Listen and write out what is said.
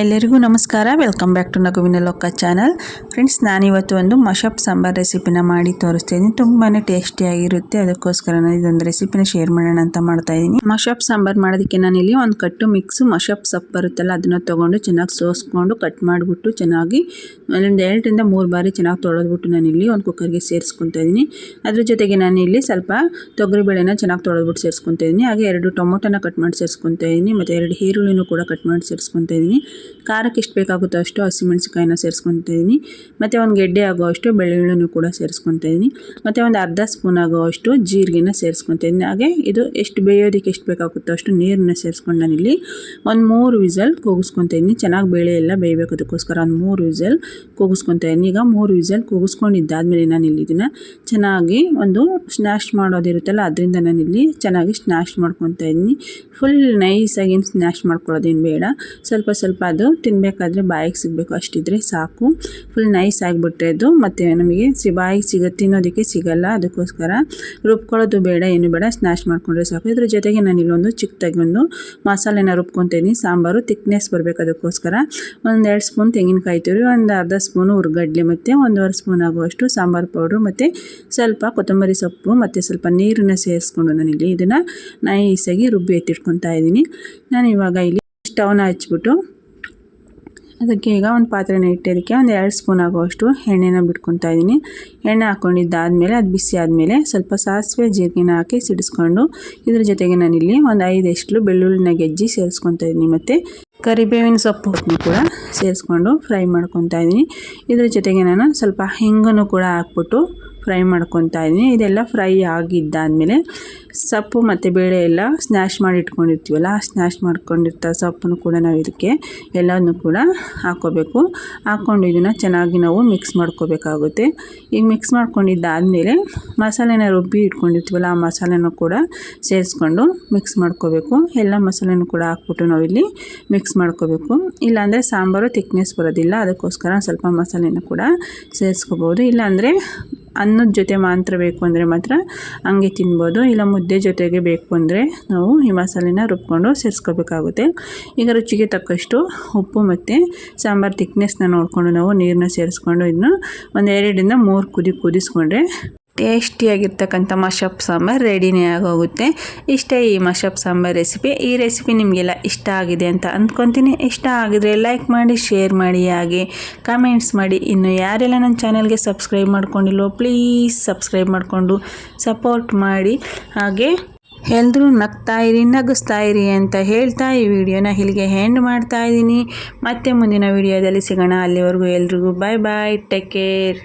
ಎಲ್ಲರಿಗೂ ನಮಸ್ಕಾರ. Welcome back to ನಗುವಿನ ಲೊಕ್ಕ ಚಾನಲ್ ಫ್ರೆಂಡ್ಸ್ ನಾನಿವತ್ತು ಒಂದು ಮಶಪ್ ಸಾಂಬಾರ್ ರೆಸಿಪಿನ ಮಾಡಿ ತೋರಿಸ್ತೀನಿ. ತುಂಬಾ ಟೇಸ್ಟಿಯಾಗಿರುತ್ತೆ ಅದಕ್ಕೋಸ್ಕರ ನಾನು ಇದೊಂದು ರೆಸಿಪಿನ ಶೇರ್ ಮಾಡೋಣ ಅಂತ ಮಾಡ್ತಾ ಇದ್ದೀನಿ ಮಶಪ್ ಸಾಂಬಾರ್ ಮಾಡೋದಕ್ಕೆ ಇಲ್ಲಿ ಒಂದು ಕಟ್ಟು ಮಿಕ್ಸ್ ಮಶಪ್ ಸೊಪ್ಪು ಬರುತ್ತಲ್ಲ, ಅದನ್ನು ತೊಗೊಂಡು ಚೆನ್ನಾಗಿ ಸೋಸ್ಕೊಂಡು ಕಟ್ ಮಾಡಿಬಿಟ್ಟು ಚೆನ್ನಾಗಿ ಒಂದು ಎರಡರಿಂದ ಮೂರು ಬಾರಿ ಚೆನ್ನಾಗಿ ತೊಳೆದ್ಬಿಟ್ಟು ನಾನಿಲ್ಲಿ ಒಂದು ಕುಕ್ಕರ್ಗೆ ಸೇರಿಸ್ಕೊತಾ ಇದ್ದೀನಿ ಅದ್ರ ಜೊತೆಗೆ ನಾನಿಲ್ಲಿ ಸ್ವಲ್ಪ ತೊಗರಿಬೇಳೆನ ಚೆನ್ನಾಗಿ ತೊಳೆದ್ಬಿಟ್ಟು ಸೇರಿಸ್ಕೊತಾ ಇದ್ದೀನಿ ಹಾಗೆ ಎರಡು ಟೊಮೊಟೊನ ಕಟ್ ಮಾಡಿ ಸೇರಿಸ್ಕೊತಾ ಇದ್ದೀನಿ ಮತ್ತು ಎರಡು ಈರುಳ್ಳಿನೂ ಕೂಡ ಕಟ್ ಮಾಡಿ ಸೇರಿಸ್ಕೊತಾ ಇದ್ದೀನಿ ಖಾರಕ್ಕೆ ಎಷ್ಟು ಬೇಕಾಗುತ್ತೋ ಅಷ್ಟು ಹಸಿಮೆಣ್ಸಿಕಾಯಿನ ಸೇರಿಸ್ಕೊತಾ ಇದ್ದೀನಿ ಮತ್ತು ಒಂದು ಗೆಡ್ಡೆ ಆಗೋವಷ್ಟು ಬೆಳ್ಳುಳ್ಳಿನೂ ಕೂಡ ಸೇರಿಸ್ಕೊತಾ ಇದ್ದೀನಿ ಮತ್ತು ಒಂದು ಅರ್ಧ ಸ್ಪೂನ್ ಆಗೋವಷ್ಟು ಜೀರಿಗೆನ ಸೇರಿಸ್ಕೊತಾ ಇದ್ದೀನಿ ಹಾಗೆ ಇದು ಎಷ್ಟು ಬೇಯೋದಕ್ಕೆ ಎಷ್ಟು ಬೇಕಾಗುತ್ತೋ ಅಷ್ಟು ನೀರನ್ನ ಸೇರಿಸ್ಕೊಂಡು ಇಲ್ಲಿ ಒಂದು ಮೂರು ವಿಸಲ್ ಕೂಗಿಸ್ಕೊತಾ ಇದ್ದೀನಿ ಚೆನ್ನಾಗಿ ಬೇಳೆ ಎಲ್ಲ ಬೇಯಬೇಕು ಅದಕ್ಕೋಸ್ಕರ ಒಂದು ಮೂರು ವಿಸಲ್ ಕೂಗಿಸ್ಕೊತಾ ಇದ್ದೀನಿ ಈಗ ಮೂರು ವಿಸಲ್ ಕೂಗಿಸ್ಕೊಂಡಿದ್ದಾದ್ಮೇಲೆ ನಾನು ಇಲ್ಲಿ ಇದನ್ನು ಚೆನ್ನಾಗಿ ಒಂದು ಸ್ನ್ಯಾಶ್ ಮಾಡೋದಿರುತ್ತಲ್ಲ ಅದರಿಂದ ನಾನಿಲ್ಲಿ ಚೆನ್ನಾಗಿ ಸ್ನ್ಯಾಶ್ ಮಾಡ್ಕೊತಾ ಇದ್ದೀನಿ ಫುಲ್ ನೈಸಾಗಿ ಸ್ನ್ಯಾಶ್ ಮಾಡ್ಕೊಳ್ಳೋದೇನು ಬೇಡ. ಸ್ವಲ್ಪ ಸ್ವಲ್ಪ ಅದು ತಿನ್ನಬೇಕಾದ್ರೆ ಬಾಯಿಗೆ ಸಿಗಬೇಕು, ಅಷ್ಟಿದ್ರೆ ಸಾಕು. ಫುಲ್ ನೈಸ್ ಆಗಿಬಿಟ್ರೆ ಅದು. ಮತ್ತು ನಮಗೆ ಸಿ, ಬಾಯಿಗೆ ಸಿಗ, ತಿನ್ನೋದಕ್ಕೆ ಸಿಗಲ್ಲ. ಅದಕ್ಕೋಸ್ಕರ ರುಬ್ಕೊಳ್ಳೋದು ಬೇಡ, ಏನು ಬೇಡ ಸ್ನ್ಯಾಶ್ ಮಾಡಿಕೊಂಡ್ರೆ ಸಾಕು. ಇದ್ರ ಜೊತೆಗೆ ನಾನು ಇಲ್ಲೊಂದು ಚಿಕ್ಕದಾಗಿ ಒಂದು ಮಸಾಲೆನ ರುಬ್ಕೊತೀನಿ. ಸಾಂಬಾರು ತಿಕ್ನೆಸ್ ಬರಬೇಕು ಅದಕ್ಕೋಸ್ಕರ. ಒಂದೆರಡು ಸ್ಪೂನ್ ತೆಂಗಿನಕಾಯಿ ತುರಿ, ಒಂದು ಅರ್ಧ ಸ್ಪೂನು ಹುರ್ಗಡ್ಲೆ, ಮತ್ತು ಒಂದೂವರೆ ಸ್ಪೂನ್ ಆಗುವಷ್ಟು ಸಾಂಬಾರು ಪೌಡ್ರು, ಮತ್ತು ಸ್ವಲ್ಪ ಕೊತ್ತಂಬರಿ ಸೊಪ್ಪು, ಮತ್ತು ಸ್ವಲ್ಪ ನೀರನ್ನು ಸೇರಿಸ್ಕೊಂಡು ನಾನಿಲ್ಲಿ ಇದನ್ನು ನೈಸಾಗಿ ರುಬ್ಬಿ ಎತ್ತಿಟ್ಕೊತಾ ಇದ್ದೀನಿ ನಾನು ಇವಾಗ ಇಲ್ಲಿ ಸ್ಟವ್ನ ಹಚ್ಬಿಟ್ಟು ಅದಕ್ಕೆ ಈಗ ಒಂದು ಪಾತ್ರೆನ ಇಟ್ಟಿದ್ದಕ್ಕೆ ಒಂದು ಎರಡು ಸ್ಪೂನ್ ಆಗುವಷ್ಟು ಎಣ್ಣೆನ ಬಿಟ್ಕೊತಾ ಇದ್ದೀನಿ. ಎಣ್ಣೆ ಹಾಕ್ಕೊಂಡಿದ್ದಾದಮೇಲೆ ಅದು ಬಿಸಿ ಆದಮೇಲೆ ಸ್ವಲ್ಪ ಸಾಸಿವೆ, ಜೀರಿಗೆನ ಹಾಕಿ ಸಿಡಿಸ್ಕೊಂಡು ಇದ್ರ ಜೊತೆಗೆ ನಾನಿಲ್ಲಿ ಒಂದು ಐದು ಎಷ್ಟು ಬೆಳ್ಳುಳ್ಳಿನ ಗೆಜ್ಜಿ ಸೇರಿಸ್ಕೊತಾ ಇದ್ದೀನಿ ಮತ್ತು ಕರಿಬೇವಿನ ಸೊಪ್ಪು ಕೂಡ ಸೇರಿಸ್ಕೊಂಡು ಫ್ರೈ ಮಾಡ್ಕೊತಾ ಇದ್ದೀನಿ. ಇದ್ರ ಜೊತೆಗೆ ನಾನು ಸ್ವಲ್ಪ ಹಿಂಗನ್ನು ಕೂಡ ಹಾಕ್ಬಿಟ್ಟು ಫ್ರೈ ಮಾಡ್ಕೊತಾ ಇದ್ದೀನಿ. ಇದೆಲ್ಲ ಫ್ರೈ ಆಗಿದ್ದಾದಮೇಲೆ ಸೊಪ್ಪು ಮತ್ತು ಬೇಳೆ ಎಲ್ಲ ಸ್ನ್ಯಾಶ್ ಮಾಡಿ ಇಟ್ಕೊಂಡಿರ್ತೀವಲ್ಲ ಸ್ನ್ಯಾಶ್ ಮಾಡ್ಕೊಂಡಿರ್ತ ಸೊಪ್ಪನ್ನು ಕೂಡ ನಾವು ಇದಕ್ಕೆ ಎಲ್ಲವನ್ನು ಕೂಡ ಹಾಕ್ಕೋಬೇಕು ಹಾಕ್ಕೊಂಡು ಇದನ್ನು ಚೆನ್ನಾಗಿ ನಾವು ಮಿಕ್ಸ್ ಮಾಡ್ಕೋಬೇಕಾಗುತ್ತೆ. ಈಗ ಮಿಕ್ಸ್ ಮಾಡ್ಕೊಂಡಿದ್ದಾದಮೇಲೆ ಮಸಾಲೆನ ರುಬ್ಬಿ ಇಟ್ಕೊಂಡಿರ್ತೀವಲ್ಲ, ಆ ಮಸಾಲೆನೂ ಕೂಡ ಸೇರಿಸ್ಕೊಂಡು ಮಿಕ್ಸ್ ಮಾಡ್ಕೋಬೇಕು. ಎಲ್ಲ ಮಸಾಲೆನೂ ಕೂಡ ಹಾಕ್ಬಿಟ್ಟು ನಾವು ಇಲ್ಲಿ ಮಿಕ್ಸ್ ಮಾಡ್ಕೋಬೇಕು. ಇಲ್ಲಾಂದರೆ ಸಾಂಬಾರು ತಿಕ್ನೆಸ್ ಬರೋದಿಲ್ಲ, ಅದಕ್ಕೋಸ್ಕರ ಸ್ವಲ್ಪ ಮಸಾಲೆನ ಕೂಡ ಸೇರಿಸ್ಕೋಬೋದು ಇಲ್ಲಾಂದರೆ ಅನ್ನದ ಜೊತೆ ಮಾತ್ರ ಬೇಕು ಅಂದರೆ ಮಾತ್ರ ಹಂಗೆ ತಿನ್ಬೋದು, ಇಲ್ಲ ಮುದ್ದೆ ಜೊತೆಗೆ ಬೇಕು ಅಂದರೆ ನಾವು ಈ ಮಸಾಲೆನ ರುಬ್ಕೊಂಡು ಸೇರಿಸ್ಕೋಬೇಕಾಗುತ್ತೆ. ಈಗ ರುಚಿಗೆ ತಕ್ಕಷ್ಟು ಉಪ್ಪು ಮತ್ತು ಸಾಂಬಾರು ತಿಕ್ನೆಸ್ನ ನೋಡಿಕೊಂಡು ನಾವು ನೀರನ್ನ ಸೇರಿಸ್ಕೊಂಡು ಇದನ್ನು ಒಂದು ಎರಡರಿಂದ ಮೂರು ಕುದಿ ಕುದಿಸ್ಕೊಂಡ್ರೆ ಟೇಸ್ಟಿಯಾಗಿರ್ತಕ್ಕಂಥ ಮಶಪ್ ಸಾಂಬಾರು ರೆಡಿನೇ ಆಗೋಗುತ್ತೆ. ಇಷ್ಟೇ ಈ ಮಶಪ್ ಸಾಂಬಾರು ರೆಸಿಪಿ. ಈ ರೆಸಿಪಿ ನಿಮಗೆಲ್ಲ ಇಷ್ಟ ಆಗಿದೆ ಅಂತ ಅಂದ್ಕೊತೀನಿ ಇಷ್ಟ ಆಗಿದ್ರೆ ಲೈಕ್ ಮಾಡಿ, ಶೇರ್ ಮಾಡಿ, ಹಾಗೆ ಕಮೆಂಟ್ಸ್ ಮಾಡಿ. ಇನ್ನು ಯಾರೆಲ್ಲ ನನ್ನ ಚಾನಲ್ಗೆ ಸಬ್ಸ್ಕ್ರೈಬ್ ಮಾಡ್ಕೊಂಡಿಲ್ವೋ, ಪ್ಲೀಸ್ ಸಬ್ಸ್ಕ್ರೈಬ್ ಮಾಡಿಕೊಂಡು ಸಪೋರ್ಟ್ ಮಾಡಿ. ಹಾಗೆ ಎಲ್ಲರೂ ನಗ್ತಾ ಇರಿ, ನಗಿಸ್ತಾ ಇರಿ ಅಂತ ಹೇಳ್ತಾ ಈ ವಿಡಿಯೋನ ಇಲ್ಲಿಗೆ ಹ್ಯಾಂಡ್ ಮಾಡ್ತಾ ಇದ್ದೀನಿ. ಮತ್ತೆ ಮುಂದಿನ ವಿಡಿಯೋದಲ್ಲಿ ಸಿಗೋಣ. ಅಲ್ಲಿವರೆಗೂ ಎಲ್ರಿಗೂ ಬಾಯ್ ಬಾಯ್ ಟೇಕ್ ಕೇರ್